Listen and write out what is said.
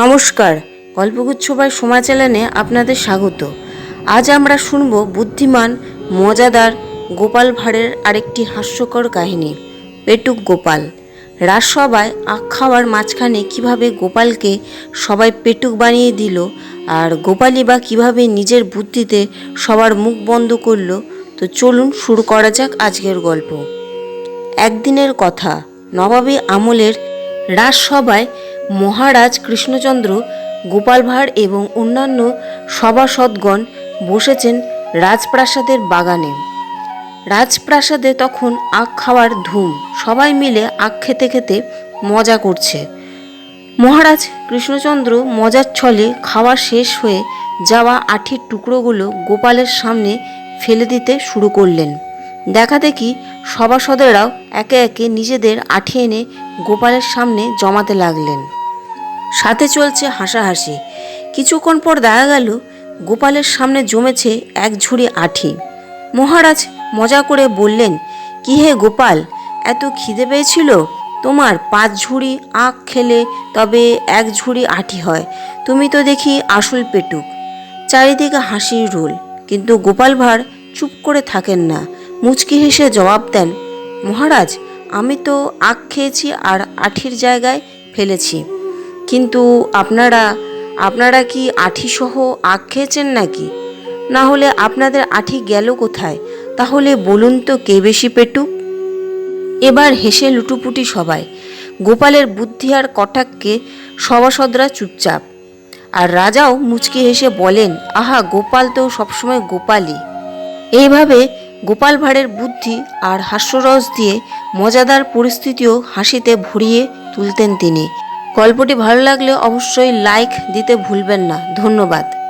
নমস্কার। গল্পগুচ্ছ বাই সময় চ্যানেলে আপনাদের স্বাগত। আজ আমরা শুনব বুদ্ধিমান, মজাদার গোপাল ভাঁড়ের আরেকটি হাস্যকর কাহিনী, পেটুক গোপাল। রাজসভায় আখ খাওয়ার মাঝখানে কীভাবে গোপালকে সবাই পেটুক বানিয়ে দিল আর গোপালই বা কীভাবে নিজের বুদ্ধিতে সবার মুখ বন্ধ করল, তো চলুন শুরু করা যাক আজকের গল্প। একদিনের কথা, নবাবী আমলের রাজসভায় মহারাজ কৃষ্ণচন্দ্র, গোপাল ভাঁড় এবং অন্যান্য সভাসদগণ বসেছেন রাজপ্রাসাদের বাগানে। রাজপ্রাসাদে তখন আখ খাওয়ার ধুম, সবাই মিলে আখ খেতে খেতে মজা করছে। মহারাজ কৃষ্ণচন্দ্র মজার ছলে খাওয়া শেষ হয়ে যাওয়া আঠির টুকরোগুলো গোপালের সামনে ফেলে দিতে শুরু করলেন। দেখা দেখি সভাসদেরাও একে একে নিজেদের আঠি এনে গোপালের সামনে জমাতে লাগলেন। সাথে চলছে হাসাহাসি। কিছুক্ষণ পর দেখা গেল, গোপালের সামনে জমেছে এক ঝুড়ি আঠি। মহারাজ মজা করে বললেন, কি হে গোপাল, এত খিদে পেয়েছিল? তোমার পাঁচ ঝুড়ি আখ খেলে তবে এক ঝুড়ি আঠি হয়। তুমি তো দেখি আসল পেটুক। চারিদিকে হাসির রোল। কিন্তু গোপাল ভাঁড় চুপ করে থাকেন না। মুচকি হেসে জবাব দেন, মহারাজ আমি তো আখ খেয়েছি আর আঠির জায়গায় ফেলেছি। কিন্তু আপনারা আপনারা কি আঠিসহ আখ খেয়েছেন নাকি? না হলে আপনাদের আঠি গেল কোথায়? তাহলে বলুন তো কে বেশি পেটুক এবার হেসে লুটুপুটি সবাই। গোপালের বুদ্ধি আর কটাককে সভাসদরা চুপচাপ। আর রাজাও মুচকি হেসে বলেন, আহা, গোপাল তো সবসময় গোপালই। এইভাবে গোপাল ভাঁড়ের বুদ্ধি আর হাস্যরস দিয়ে মজাদার পরিস্থিতিও হাসিতে ভরিয়ে তুলতেন তিনি। গল্পটি ভালো লাগলে অবশ্যই লাইক দিতে ভুলবেন না। ধন্যবাদ।